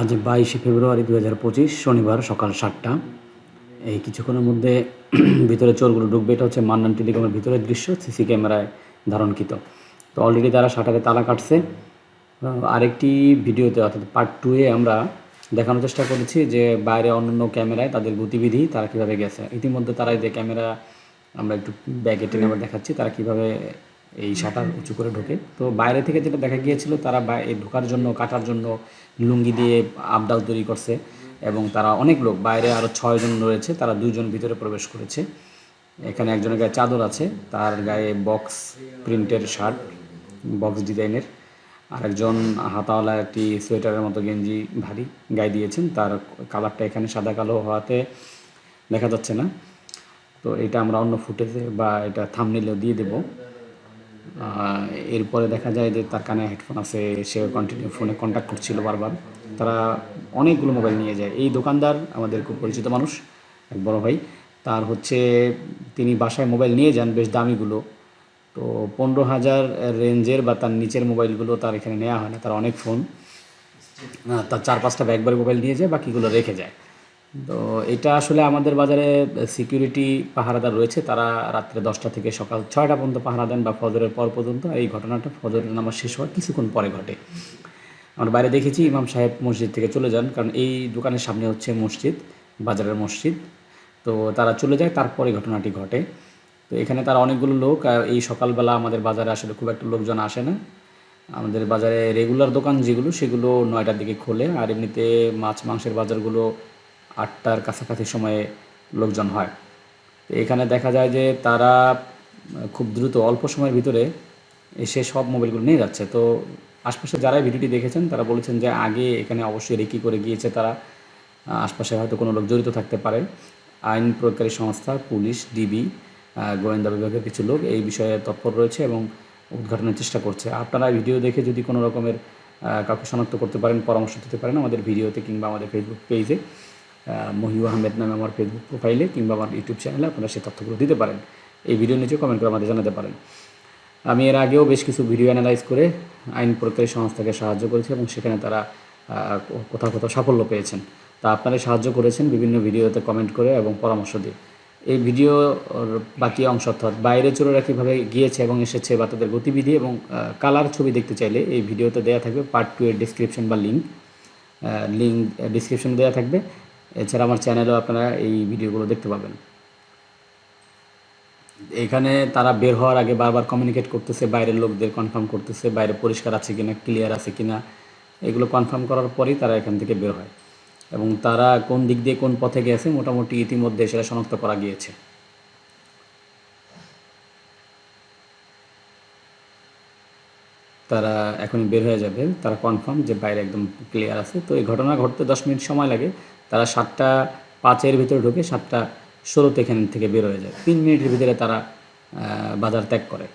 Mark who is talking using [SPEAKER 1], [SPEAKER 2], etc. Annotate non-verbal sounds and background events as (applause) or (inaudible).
[SPEAKER 1] আজ বাইশে ফেব্রুয়ারি দু হাজার পঁচিশ, শনিবার সকাল সাতটা। এই কিছুক্ষণের মধ্যে (clears throat) ভিতরে চোরগুলো ঢুকবে। এটা হচ্ছে মান্নান টেলিকমের ভিতরের দৃশ্য, সিসি ক্যামেরায় ধারণকৃত। তো অলরেডি তারা শাটারে তালা কাটছে। আরেকটি ভিডিওতে, অর্থাৎ পার্ট টুয়ে আমরা দেখানোর চেষ্টা করেছি যে বাইরে অন্যান্য ক্যামেরায় তাদের গতিবিধি তারা কীভাবে গেছে। ইতিমধ্যে তারা যে ক্যামেরা আমরা একটু ব্যাগে টেনে আবার দেখাচ্ছি, তারা কীভাবে এই শাটার উঁচু করে ঢোকে। তো বাইরে থেকে যেটা দেখা গিয়েছিল, তারা ঢোকার জন্য, কাটার জন্য লুঙ্গি দিয়ে আবদাল তৈরি করছে এবং তারা অনেক লোক। বাইরে আরও ছয়জন রয়েছে, তারা দুজন ভিতরে প্রবেশ করেছে। এখানে একজনের গায়ে চাদর আছে, তার গায়ে বক্স প্রিন্টের শার্ট, বক্স ডিজাইনের। আরেকজন হাতাওয়ালা একটি সোয়েটারের মতো গেঞ্জি, ভারী গায়ে দিয়েছেন। তার কালারটা এখানে সাদা কালো হওয়াতে দেখা যাচ্ছে না। তো এটা আমরা অন্য ফুটেজে বা এটা থামনিলেও দিয়ে দেবো। এরপরে দেখা যায় যে তার কানে হেডফোন আছে, সে কন্টিনিউ ফোনে কন্ট্যাক্ট করছিল বারবার। তারা অনেকগুলো মোবাইল নিয়ে যায়। এই দোকানদার আমাদের খুব পরিচিত মানুষ, এক বড় ভাই। তার হচ্ছে তিনি বাসায় মোবাইল নিয়ে যান বেশ দামিগুলো। তো পনেরো হাজার রেঞ্জের বা তার নিচের মোবাইলগুলো তার এখানে নেওয়া হয় না। তার অনেক ফোন তার চার পাঁচটা একবারে মোবাইল নিয়ে যায়, বাকিগুলো রেখে যায়। তো এটা আসলে আমাদের বাজারে সিকিউরিটি পাহারাদার রয়েছে। তারা রাত্রে দশটা থেকে সকাল ছয়টা পর্যন্ত পাহারা দেন বা ফজরের পর পর্যন্ত। এই ঘটনাটা ফজরের নামাজ শেষ হওয়ার কিছুক্ষণ পরে ঘটে। আমরা বাইরে দেখেছি ইমাম সাহেব মসজিদ থেকে চলে যান, কারণ এই দোকানের সামনে হচ্ছে মসজিদ, বাজারের মসজিদ। তো তারা চলে যায়, তারপরে ঘটনাটি ঘটে। তো এখানে তারা অনেকগুলো লোক এই সকালবেলা আমাদের বাজারে আসলে খুব একটা লোকজন আসে না। আমাদের বাজারে রেগুলার দোকান যেগুলো, সেগুলো নয়টার দিকে খোলে। আর এমনিতে মাছ মাংসের বাজারগুলো আটটার কাছাকাছি সময়ে লোকজন হয়। এখানে দেখা যায় যে তারা খুব দ্রুত অল্প সময়ের ভিতরে এসে সব মোবাইলগুলো নিয়ে যাচ্ছে। তো আশপাশে যারাই ভিডিওটি দেখেছেন, তারা বলেছেন যে আগে এখানে অবশ্যই রেকি করে গিয়েছে তারা। আশপাশে হয়তো কোনো লোক জড়িত থাকতে পারে। আইন প্রয়োগকারী সংস্থা, পুলিশ, ডিবি গোয়েন্দা বিভাগের কিছু লোক এই বিষয়ে তৎপর রয়েছে এবং উদ্ঘাটনের চেষ্টা করছে। আপনারা ভিডিও দেখে যদি কোনো রকমের কাউকে শনাক্ত করতে পারেন, পরামর্শ দিতে পারেন আমাদের ভিডিওতে কিংবা আমাদের ফেসবুক পেজে মহিউ আহমেদ নামে আমার ফেসবুক প্রোফাইলে কিংবা আমার ইউটিউব চ্যানেলে আপনারা সেই তথ্যগুলো দিতে পারেন। এই ভিডিও নিচে কমেন্ট করে আমাদের জানাতে পারেন। আমি এর আগেও বেশ কিছু ভিডিও অ্যানালাইজ করে আইন প্রয়োগকারী সংস্থাকে সাহায্য করেছি এবং সেখানে তারা কোথাও কোথাও সাফল্য পেয়েছেন। তা আপনারা সাহায্য করেছেন বিভিন্ন ভিডিওতে কমেন্ট করে এবং পরামর্শ দিয়ে। এই ভিডিওর বাকি অংশ অর্থাৎ বাইরে চোরেরা কীভাবে গিয়েছে এবং এসেছে বা তাদের গতিবিধি এবং কালার ছবি দেখতে চাইলে এই ভিডিওতে দেওয়া থাকবে পার্ট টু এর ডিসক্রিপশন বা লিঙ্ক লিঙ্ক ডিসক্রিপশন দেওয়া থাকবে। এছাড়া আমার চ্যানেলেও আপনারা এই ভিডিওগুলো দেখতে পাবেন। এখানে তারা বের হওয়ার আগে বারবার কমিউনিকেট করতেছে, বাইরের লোকদের কনফার্ম করতেছে, বাইরে পরিষ্কার আছে কিনা ক্লিয়ার আছে কিনা, এগুলো কনফার্ম করার পরেই তারা এখান থেকে বের হয়। এবং তারা কোন দিক দিয়ে কোন পথে গেছে, মোটামুটি ইতিমধ্যে সেটা শনাক্ত করা গিয়েছে। তারা এখনই বের হয়ে যাবে, তারা কনফার্ম যে বাইরে একদম ক্লিয়ার আছে। তো এই ঘটনা ঘটতে দশ মিনিট সময় লাগে। তারা সাতটা পাঁচের ভিতরে ঢুকে সাতটা ষোলোতে এখান থেকে বেরোয় যায়। তিন মিনিটের ভিতরে তারা বাজার ত্যাগ করে।